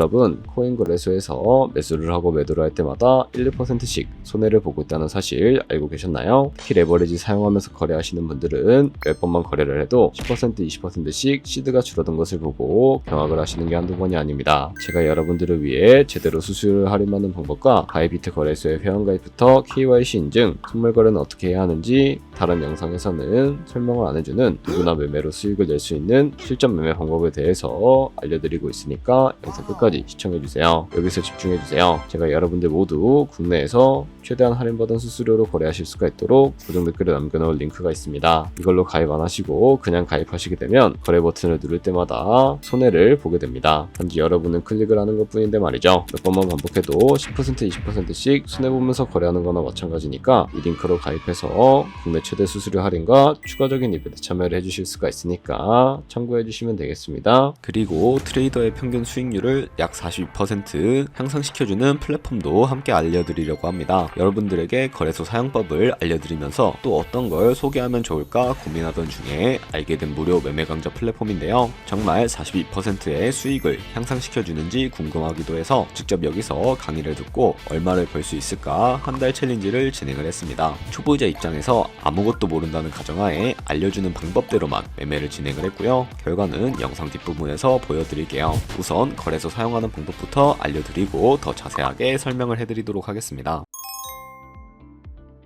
여러분 코인 거래소에서 매수를 하고 매도를 할 때마다 1, 2%씩 손해를 보고 있다는 사실 알고 계셨나요? 특히 레버리지 사용하면서 거래하시는 분들은 몇 번만 거래를 해도 10% 20%씩 시드가 줄어든 것을 보고 경악을 하시는 게 한두 번이 아닙니다. 제가 여러분들을 위해 제대로 수수료를 할인하는 방법과 바이비트 거래소의 회원가입부터 KYC 인증, 선물 거래는 어떻게 해야 하는지 다른 영상에서는 설명을 안 해주는 누구나 매매로 수익을 낼 수 있는 실전 매매 방법에 대해서 알려드리고 있으니까 영상 끝까지 시청해주세요. 여기서 집중해주세요. 제가 여러분들 모두 국내에서 최대한 할인받은 수수료로 거래하실 수가 있도록 고정 댓글에 남겨놓을 링크가 있습니다. 이걸로 가입 안 하시고 그냥 가입하시게 되면 거래 버튼을 누를 때마다 손해를 보게 됩니다. 단지 여러분은 클릭을 하는 것 뿐인데 말이죠. 몇 번만 반복해도 10% 20%씩 손해보면서 거래하는 거나 마찬가지니까 이 링크로 가입해서 국내 최대 수수료 할인과 추가적인 이벤트 참여를 해주실 수가 있으니까 참고해 주시면 되겠습니다. 그리고 트레이더의 평균 수익률을 약 42% 향상시켜주는 플랫폼도 함께 알려드리려고 합니다. 여러분들에게 거래소 사용법을 알려드리면서 또 어떤 걸 소개하면 좋을까 고민하던 중에 알게 된 무료 매매 강좌 플랫폼인데요. 정말 42%의 수익을 향상시켜주는지 궁금하기도 해서 직접 여기서 강의를 듣고 얼마를 벌 수 있을까 한 달 챌린지를 진행을 했습니다. 초보자 입장에서 아무 것도 모른다는 가정하에 알려주는 방법대로만 매매를 진행을 했고요. 결과는 영상 뒷부분에서 보여드릴게요. 우선 거래소 사용하는 방법부터 알려드리고 더 자세하게 설명을 해드리도록 하겠습니다.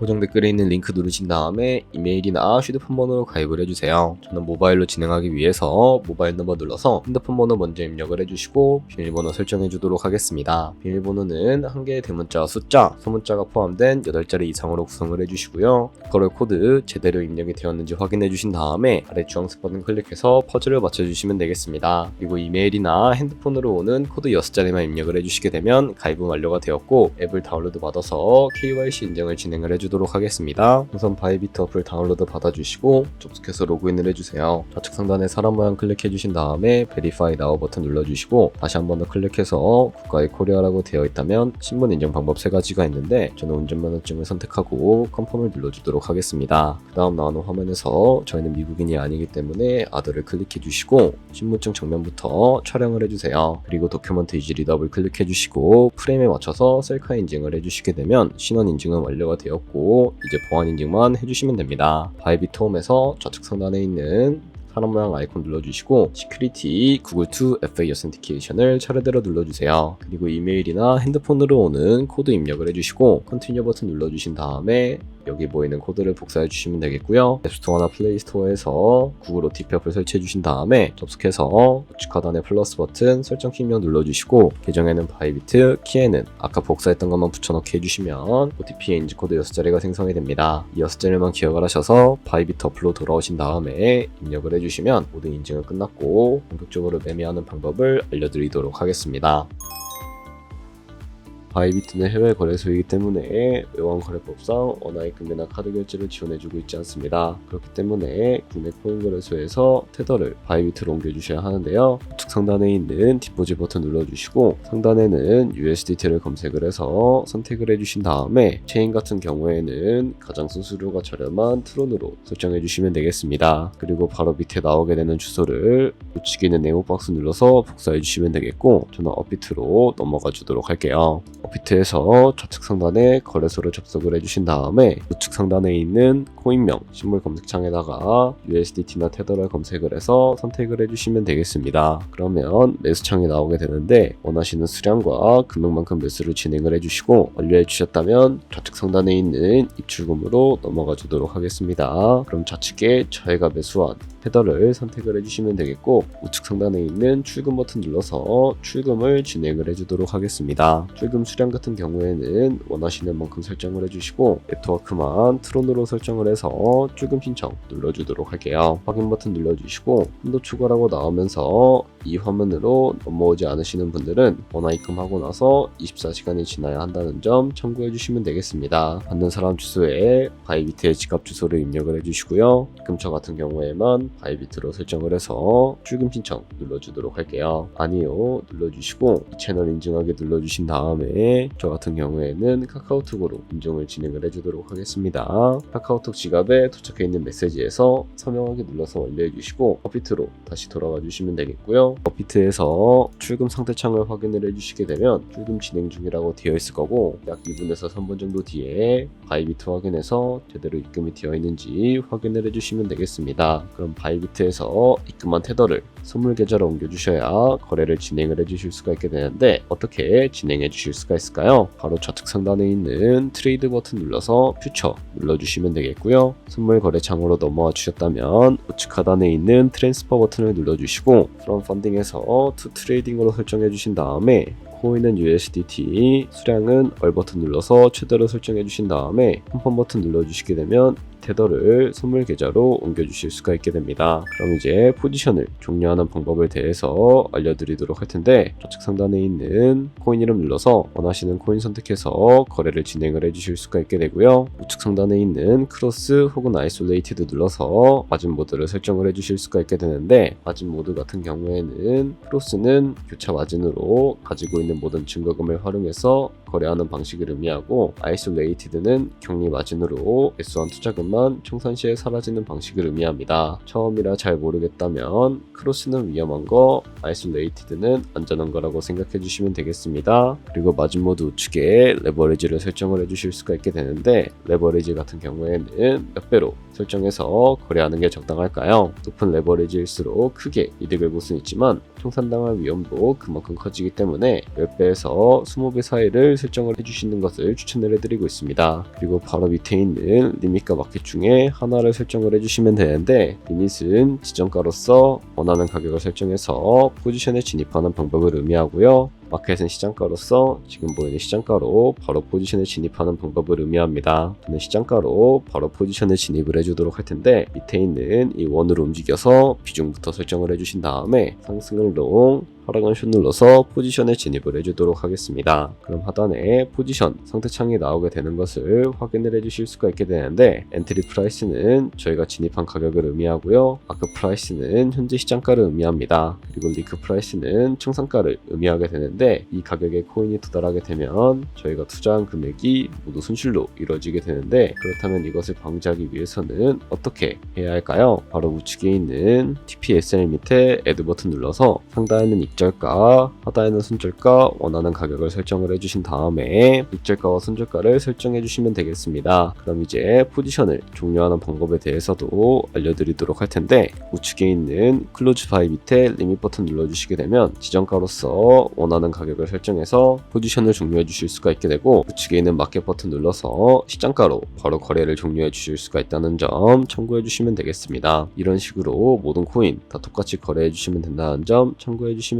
고정 댓글에 있는 링크 누르신 다음에 이메일이나 휴대폰 번호로 가입을 해주세요. 저는 모바일로 진행하기 위해서 모바일 넘버 눌러서 핸드폰 번호 먼저 입력을 해주시고 비밀번호 설정해 주도록 하겠습니다. 비밀번호는 한 개의 대문자와 숫자, 소문자가 포함된 8자리 이상으로 구성을 해주시고요. 거래 코드 제대로 입력이 되었는지 확인해 주신 다음에 아래 주황색 버튼 클릭해서 퍼즐을 맞춰주시면 되겠습니다. 그리고 이메일이나 핸드폰으로 오는 코드 6자리만 입력을 해주시게 되면 가입은 완료가 되었고 앱을 다운로드 받아서 KYC 인증을 진행을 해주 도록 하겠습니다. 우선 바이비트 어플 다운로드 받아주시고 접속해서 로그인을 해주세요. 좌측 상단에 사람 모양 클릭해주신 다음에 베리파이 나우 버튼 눌러주시고 다시 한 번 더 클릭해서 국가의 코리아라고 되어 있다면 신분 인증 방법 세 가지가 있는데 저는 운전면허증을 선택하고 컨펌을 눌러주도록 하겠습니다. 그 다음 나오는 화면에서 저희는 미국인이 아니기 때문에 아들을 클릭해주시고 신분증 정면부터 촬영을 해주세요. 그리고 도큐먼트 이지 리더블 클릭해주시고 프레임에 맞춰서 셀카 인증을 해주시게 되면 신원 인증은 완료가 되었고 이제 보안 인증만 해주시면 됩니다. 바이비트 홈에서 좌측 상단에 있는 사람 모양 아이콘 눌러주시고 시큐리티 구글2 FA 어센티케이션을 차례대로 눌러주세요. 그리고 이메일이나 핸드폰으로 오는 코드 입력을 해주시고 컨티뉴 버튼 눌러주신 다음에 여기 보이는 코드를 복사해 주시면 되겠고요. 앱스토어나 플레이스토어에서 구글 OTP 어플 설치해 주신 다음에 접속해서 우측 하단에 플러스 버튼 설정 키명 눌러주시고 계정에는 바이비트, 키에는 아까 복사했던 것만 붙여넣기 해주시면 OTP 인지 코드 6자리가 생성이 됩니다. 이 6자리만 기억을 하셔서 바이비트 어플로 돌아오신 다음에 입력을 해주시면 모든 인증은 끝났고 본격적으로 매매하는 방법을 알려드리도록 하겠습니다. 바이비트는 해외 거래소이기 때문에 외환 거래법상 원화의 금매나 카드 결제를 지원해주고 있지 않습니다. 그렇기 때문에 국내 코인 거래소에서 테더를 바이비트로 옮겨주셔야 하는데요. 우측 상단에 있는 디포지 버튼 눌러주시고 상단에는 USDT를 검색을 해서 선택을 해주신 다음에 체인 같은 경우에는 가장 수수료가 저렴한 트론으로 설정해 주시면 되겠습니다. 그리고 바로 밑에 나오게 되는 주소를 우측에 있는 네모 박스 눌러서 복사해 주시면 되겠고 저는 업비트로 넘어가 주도록 할게요. 업비트에서 좌측 상단에 거래소를 접속을 해주신 다음에 우측 상단에 있는 코인명 신물 검색창에다가 USDT나 테더를 검색을 해서 선택을 해주시면 되겠습니다. 그러면 매수창이 나오게 되는데 원하시는 수량과 금액만큼 매수를 진행을 해주시고 완료해 주셨다면 좌측 상단에 있는 입출금으로 넘어가 주도록 하겠습니다. 그럼 좌측에 저희가 매수한 헤더를 선택을 해주시면 되겠고 우측 상단에 있는 출금 버튼 눌러서 출금을 진행을 해주도록 하겠습니다. 출금 수량 같은 경우에는 원하시는 만큼 설정을 해주시고 네트워크만 트론으로 설정을 해서 출금 신청 눌러주도록 할게요. 확인 버튼 눌러주시고 한도 추가라고 나오면서 이 화면으로 넘어오지 않으시는 분들은 원화 입금하고 나서 24시간이 지나야 한다는 점 참고해 주시면 되겠습니다. 받는 사람 주소에 바이비트의 지갑 주소를 입력을 해주시고요. 입금처 같은 경우에만 바이비트로 설정을 해서 출금 신청 눌러주도록 할게요. 아니요 눌러주시고 이 채널 인증하게 눌러주신 다음에 저 같은 경우에는 카카오톡으로 인증을 진행을 해주도록 하겠습니다. 카카오톡 지갑에 도착해 있는 메시지에서 서명하기 눌러서 완료해 주시고 업비트로 다시 돌아와 주시면 되겠고요. 업비트에서 출금 상태 창을 확인을 해주시게 되면 출금 진행 중이라고 되어 있을 거고 약 2분에서 3분 정도 뒤에 바이비트 확인해서 제대로 입금이 되어 있는지 확인을 해주시면 되겠습니다. 그럼 바이비트에서 입금한 테더를 선물 계좌로 옮겨주셔야 거래를 진행을 해주실 수가 있게 되는데 어떻게 진행해 주실 수가 있을까요? 바로 좌측 상단에 있는 트레이드 버튼 눌러서 퓨처 눌러주시면 되겠고요. 선물 거래 창으로 넘어와 주셨다면 우측 하단에 있는 트랜스퍼 버튼을 눌러주시고 프롬 펀딩에서 투 트레이딩으로 설정해 주신 다음에 코인은 USDT, 수량은 얼 버튼 눌러서 최대로 설정해 주신 다음에 홈펌 버튼 눌러 주시게 되면 테더를 선물 계좌로 옮겨주실 수가 있게 됩니다. 그럼 이제 포지션을 종료하는 방법에 대해서 알려드리도록 할 텐데 좌측 상단에 있는 코인 이름 눌러서 원하시는 코인 선택해서 거래를 진행을 해주실 수가 있게 되고요. 우측 상단에 있는 크로스 혹은 아이솔레이티드 눌러서 마진 모드를 설정을 해주실 수가 있게 되는데 마진 모드 같은 경우에는 크로스는 교차 마진으로 가지고 있는 모든 증거금을 활용해서 거래하는 방식을 의미하고 아이솔레이티드는 격리 마진으로 개수한 투자금만 청산 시에 사라지는 방식을 의미합니다. 처음이라 잘 모르겠다면 크로스는 위험한 거, 아이솔레이티드는 안전한 거라고 생각해 주시면 되겠습니다. 그리고 마진 모드 우측에 레버리지를 설정을 해 주실 수가 있게 되는데 레버리지 같은 경우에는 몇 배로 설정해서 거래하는 게 적당할까요? 높은 레버리지일수록 크게 이득을 볼 수는 있지만 청산당할 위험도 그만큼 커지기 때문에 10배에서 20배 사이를 설정을 해주시는 것을 추천을 해드리고 있습니다. 그리고 바로 밑에 있는 리밋과 마켓 중에 하나를 설정을 해주시면 되는데 리밋은 지정가로서 원하는 가격을 설정해서 포지션에 진입하는 방법을 의미하고요. 마켓은 시장가로서 지금 보이는 시장가로 바로 포지션에 진입하는 방법을 의미합니다. 저는 시장가로 바로 포지션에 진입을 해주도록 할 텐데 밑에 있는 이 원으로 움직여서 비중부터 설정을 해주신 다음에 상승을 롱 하락은 숏 눌러서 포지션에 진입을 해주도록 하겠습니다. 그럼 하단에 포지션 상태창이 나오게 되는 것을 확인을 해주실 수가 있게 되는데 엔트리 프라이스는 저희가 진입한 가격을 의미하고요. 마크 프라이스는 현재 시장가를 의미합니다. 그리고 리크 프라이스는 청산가를 의미하게 되는데 이 가격에 코인이 도달하게 되면 저희가 투자한 금액이 모두 손실로 이루어지게 되는데 그렇다면 이것을 방지하기 위해서는 어떻게 해야 할까요? 바로 우측에 있는 TPSL 밑에 애드 버튼 눌러서 상단에는 익절가, 하단에는 손절가 원하는 가격을 설정을 해주신 다음에 익절가와 손절가를 설정해 주시면 되겠습니다. 그럼 이제 포지션을 종료하는 방법에 대해서도 알려드리도록 할 텐데 우측에 있는 클로즈 바이 밑에 리밋 버튼 눌러주시게 되면 지정가로서 원하는 가격을 설정해서 포지션을 종료해 주실 수가 있게 되고 우측에 있는 마켓 버튼 눌러서 시장가로 바로 거래를 종료해 주실 수가 있다는 점 참고해 주시면 되겠습니다. 이런 식으로 모든 코인 다 똑같이 거래해 주시면 된다는 점 참고해 주시면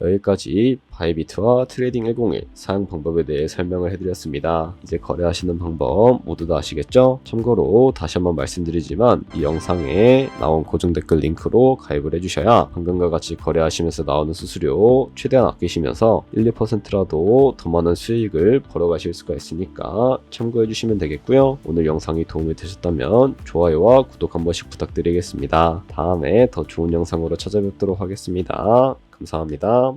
여기까지 바이비트와 트레이딩 101 사용 방법에 대해 설명을 해드렸습니다. 이제 거래하시는 방법 모두 다 아시겠죠? 참고로 다시 한번 말씀드리지만 이 영상에 나온 고정 댓글 링크로 가입을 해주셔야 방금과 같이 거래하시면서 나오는 수수료 최대한 아끼시면서 1, 2%라도 더 많은 수익을 벌어가실 수가 있으니까 참고해주시면 되겠고요. 오늘 영상이 도움이 되셨다면 좋아요와 구독 한 번씩 부탁드리겠습니다. 다음에 더 좋은 영상으로 찾아뵙도록 하겠습니다. 감사합니다.